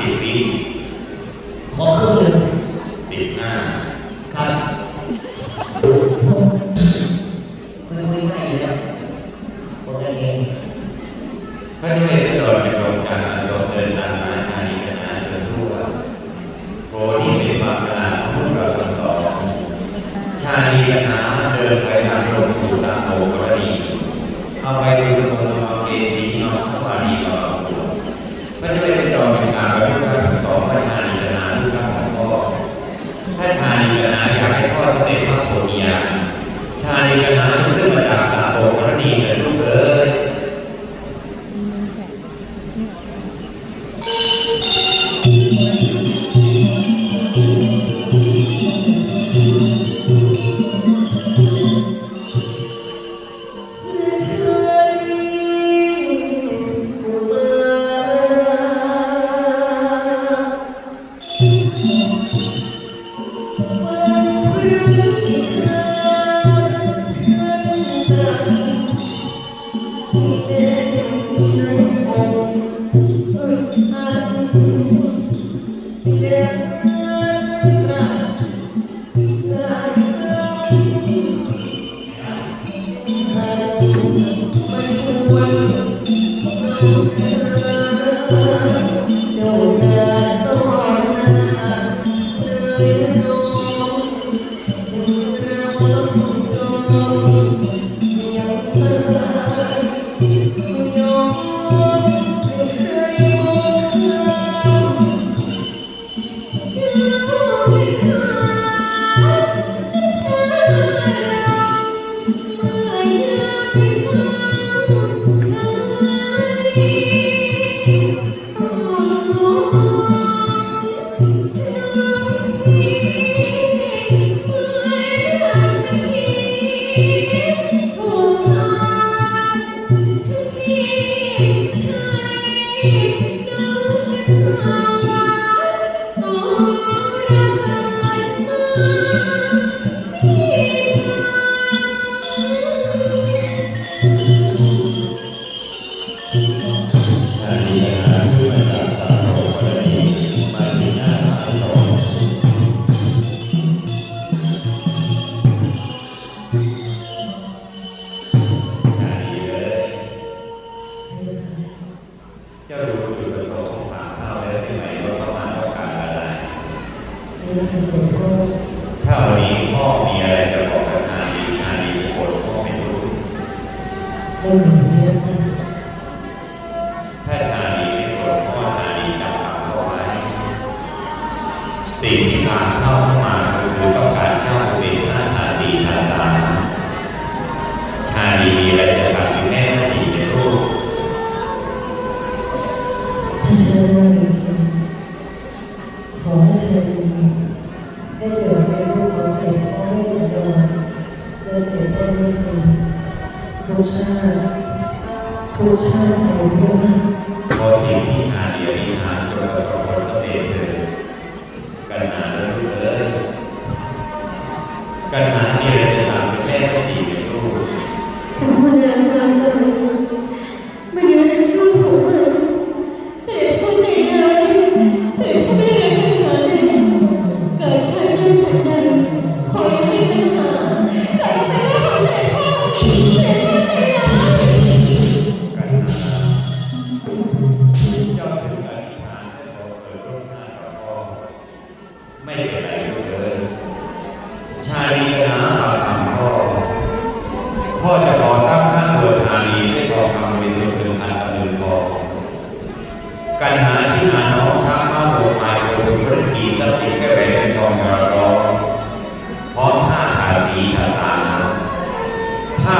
สามสิบวิขอครึ่งหนึ่งสิบห้าครับคุยคุยง่ายอยู่แล้วคนกันเองพระเทศโดยเป็นองค์การอารมณ์เดินตามมาชาลีกันนาเดินทั่วโพนี่เป็นความกลางของพวกเราทั้งสองชาลีกันนาเดินไปทางลงสู่สามโอกรณีเอาไปดูตรงนองเกสีนองขวานีนองพระเทศโดยเป็นการประพฤติทั้งสองพระชาลีกันนาลูกรักของพ่อ ถ้าชา ลีกนาอยากให้พ่อสำเร็จพระโพธิญาณชาลีกนาขึ้นมาจากสาโอกรณีเป็นลูกเอ๋ย จ้ารู้จุดประสงค์ของหมาข้าวแล้วใช่ไหมว่าเขามาต้องการอะไรไม่รู้จะเสร็จก็ถ้าวันนี้พ่อมีอะไรจะบอกกับชาลีชาลีทุกคนพ่อไม่รู้ ชาติของพระองค์พอสิ่งที่หาลีอธิษฐาจนประสบผลสำเร็จเถิดกันหาเลิกเอ้ยกันหามีอะ ไม่เป็นไรเอ้ยชาลีกันหาฝากคำพ่อพ่อจะขอตั้งค่าตัวชาลีให้ทองคำบริสุทธิ์หนึ่งพันตะลึงพอกันหาที่หาน้องช้างมาโหดหมายตัวถึงฤทีสติแก้แหวนเป็นทองกระรองพร้อมผ้าขาสีขาตาผ้า